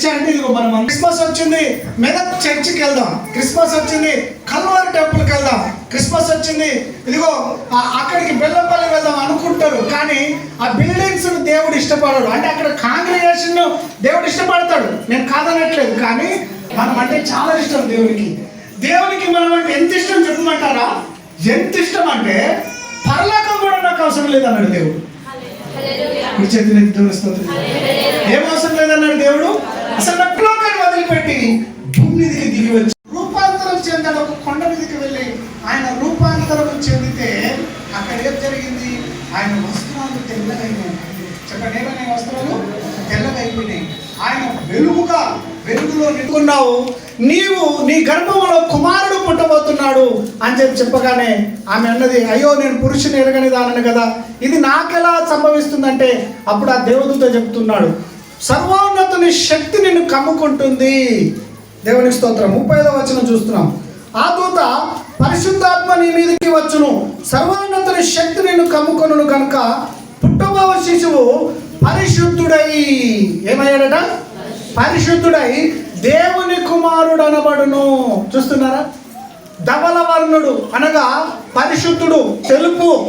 Church అంటే ఇదిగో మనం క్రిస్మస్ వచ్చింది. మెదక్ చర్చికి వెళ్దాం. క్రిస్మస్ వచ్చింది. కల్వారి టెంపుల్కి వెళ్దాం. క్రిస్మస్ వచ్చింది. ఇదిగో అక్కడికి బెల్లంపల్లి వెళ్దాం అనుకుంటారు. కానీ ఆ బిల్డింగ్స్ దేవుడు ఇష్టపడడు. అంటే అక్కడ కాంగ్రిగేషన్ దేవుడు ఇష్టపడతాడు. నేను కాదనట్లేదు కానీ మనం అంటే చాలా ఇష్టం దేవునికి. దేవునికి మనం అంటే ఎంత ఇష్టం చెప్పమంటారా? ఎంత ఇష్టం అంటే పరలోకం కూడా నాకు అవసరం లేదన్నాడు దేవుడు. చేతులు ఎత్తి. ఏం అవసరం లేదన్నాడు దేవుడు? అసలు నట్లోకాన్ని వదిలిపెట్టి భూమి మీదకి దిగి వచ్చి రూపాంతరం చెందాడు ఒక కొండ మీదకి వెళ్ళి ఆయన రూపాంతరం చెందితే అక్కడ ఏం జరిగింది? ఆయన వస్త్రాలు తెల్లగైనాయి. చెప్పండి ఏమైనా వస్త్రాలు? తెల్లగైపోయినాయి. ఆయన వెలుగుగా వెలుగులో నిలుకున్నావు నీవు నీ గర్భంలో కుమారుడు పుట్టబోతున్నాడు అని చెప్పి చెప్పగానే ఆమె అన్నది అయ్యో నేను పురుషుని ఎరగని దానని కదా. ఇది నాకెలా సంభవిస్తుందంటే? అప్పుడు ఆ దేవదూత చెప్తున్నాడు సర్వోన్నతుని శక్తి నిన్ను కమ్ముకుంటుంది. దేవుని స్తోత్రం. ముప్పై వచనం చూస్తున్నాం. ఆ దూత పరిశుద్ధాత్మ నీ మీదకి వచ్చును. సర్వోన్నతుని శక్తి నిన్ను కమ్ముకొను కనుక పుట్టబోవ శిశువు పరిశుద్ధుడై ఏమయ్యాడట? పరిశుద్ధుడై దేవుని కుమారుడు అనబడును చూస్తున్నారా? ధవల వర్ణుడు అనగా పరిశుద్ధుడు. తెలుపు.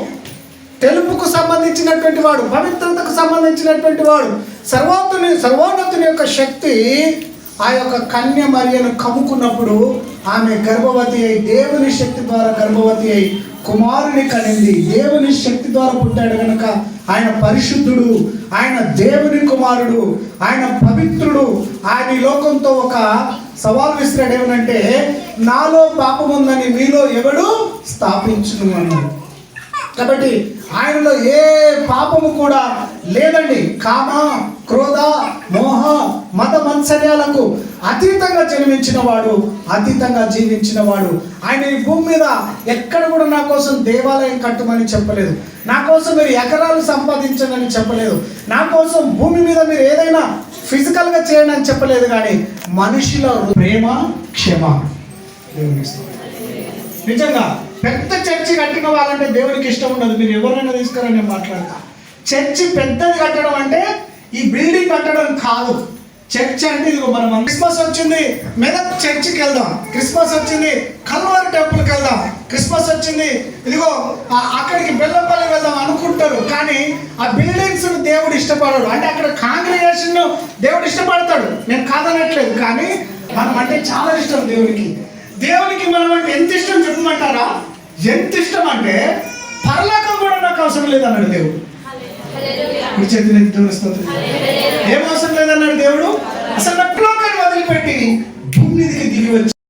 తెలుపుకు సంబంధించినటువంటి వాడు పవిత్రతకు సంబంధించినటువంటి వాడు సర్వోత్తుని సర్వోన్నతుని యొక్క శక్తి ఆ యొక్క కన్య మరియను కమ్ముకున్నప్పుడు ఆమె గర్భవతి అయి దేవుని శక్తి ద్వారా గర్భవతి అయి కుమారుని కనింది. దేవుని శక్తి ద్వారా పుట్టాడు కనుక ఆయన పరిశుద్ధుడు ఆయన దేవుని కుమారుడు ఆయన పవిత్రుడు. ఆయన ఈ లోకంతో ఒక సవాల్ విసిరాడు ఏమనంటే నాలో పాపం ఉందని మీలో ఎవడు స్థాపించును అన్నాడు. కాబట్టి ఆయనలో ఏ పాపము కూడా లేదండి. కామ క్రోధ మోహ మత మత్సర్యాలకు అతీతంగా జన్మించిన వాడు అతీతంగా జీవించిన వాడు ఆయన ఈ భూమి మీద ఎక్కడ కూడా నా కోసం దేవాలయం కట్టమని చెప్పలేదు. నా కోసం మీరు ఎకరాలు సంపాదించండి చెప్పలేదు. నా కోసం భూమి మీద మీరు ఏదైనా ఫిజికల్గా చేయండి అని చెప్పలేదు కానీ మనిషిలో ప్రేమ క్షమ. నిజంగా పెద్ద చర్చి కట్టిన వాళ్ళంటే దేవునికి ఇష్టం ఉండదు. మీరు ఎవరైనా తీసుకురా నేను మాట్లాడతా. చర్చి పెద్దది కట్టడం అంటే ఈ బిల్డింగ్ కట్టడం కాదు. చర్చ్ అంటే ఇదిగో మనం క్రిస్మస్ వచ్చింది మెదక్ చర్చికి వెళ్దాం. క్రిస్మస్ వచ్చింది కల్వర్ టెంపుల్కి వెళ్దాం. క్రిస్మస్ వచ్చింది ఇదిగో అక్కడికి బెల్లంపల్లి వెళ్దాం అనుకుంటారు. కానీ ఆ బిల్డింగ్స్ దేవుడు ఇష్టపడడు. అంటే అక్కడ కాంగ్రిగేషన్ దేవుడు ఇష్టపడతాడు. నేను కాదనట్లేదు కానీ మనం అంటే చాలా ఇష్టం దేవుడికి దేవునికి మనం అంటే ఎంత ఇష్టం చెప్పమంటారా? ఎంత ఇష్టం అంటే పరలోకం కూడా నాకు అవసరం లేదన్నాడు దేవుడు. మీ చేతులు ఎంత దూరిస్తుంది ఏం అవసరం లేదన్నాడు దేవుడు? అసలు నాకు లోకాన్ని వదిలిపెట్టి భూమిదికి దిగి వచ్చి